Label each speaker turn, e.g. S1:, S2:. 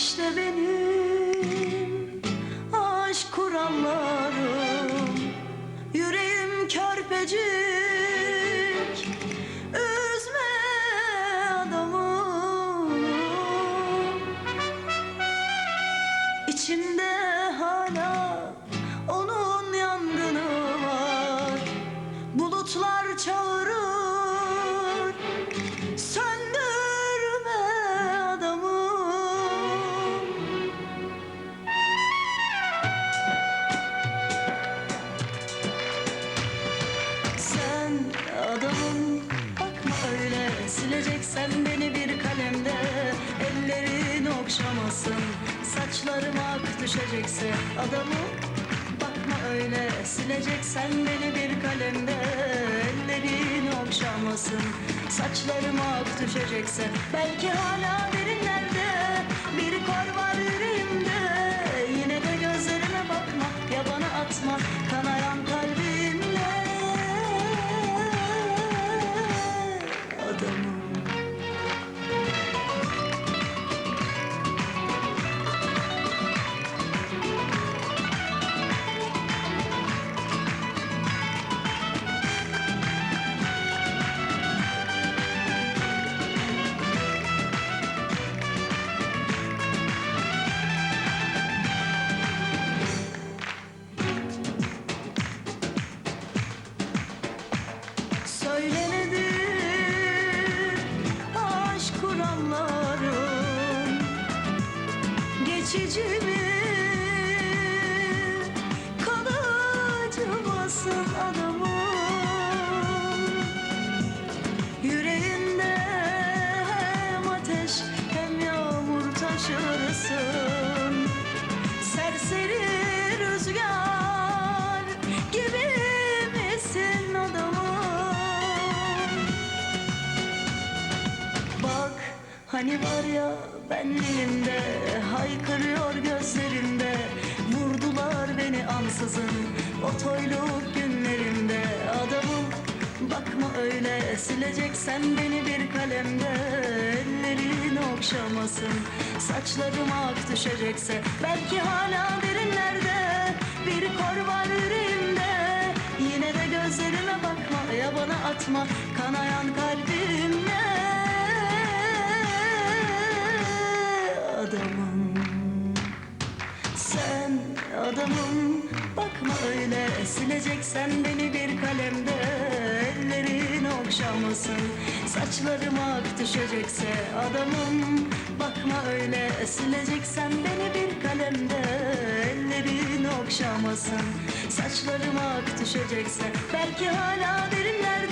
S1: İşte benim aşk kurallarım. Yüreğim körpecik Üzme adamı. İçimde hala onun yangını var. Bulutlar çağırır Sileceksen beni bir kalemde Ellerin okşamasın. Saçlarım ak düşecekse adamım Bakma öyle. Sileceksen beni bir kalemde Ellerin okşamasın. Saçlarım ak düşecekse Belki hala derinlerde Geçici mi kalıcı adamım. Yüreğinde hem ateş hem yağmur taşırsın Serseri rüzgar gibi misin adamım? Bak hani var ya benliğimde Haykırıyor gözlerinde ansızın O toyluk günlerimde Adamım bakma öyle Sileceksen beni bir kalemde. Ellerin okşamasın Saçlarım ak düşecekse. Belki hala derinlerde Bir kor var yüreğimde. Yine de gözlerime bakma Ya bana atma Kanayan kalbimle. Adamım Sen adamım Bakma öyle Sileceksen beni bir kalemde. Ellerin okşamasın Saçlarım ak düşecekse Adamım. Bakma öyle Sileceksen beni bir kalemde. Ellerin okşamasın Saçlarım ak düşecekse. Belki hala derinlerde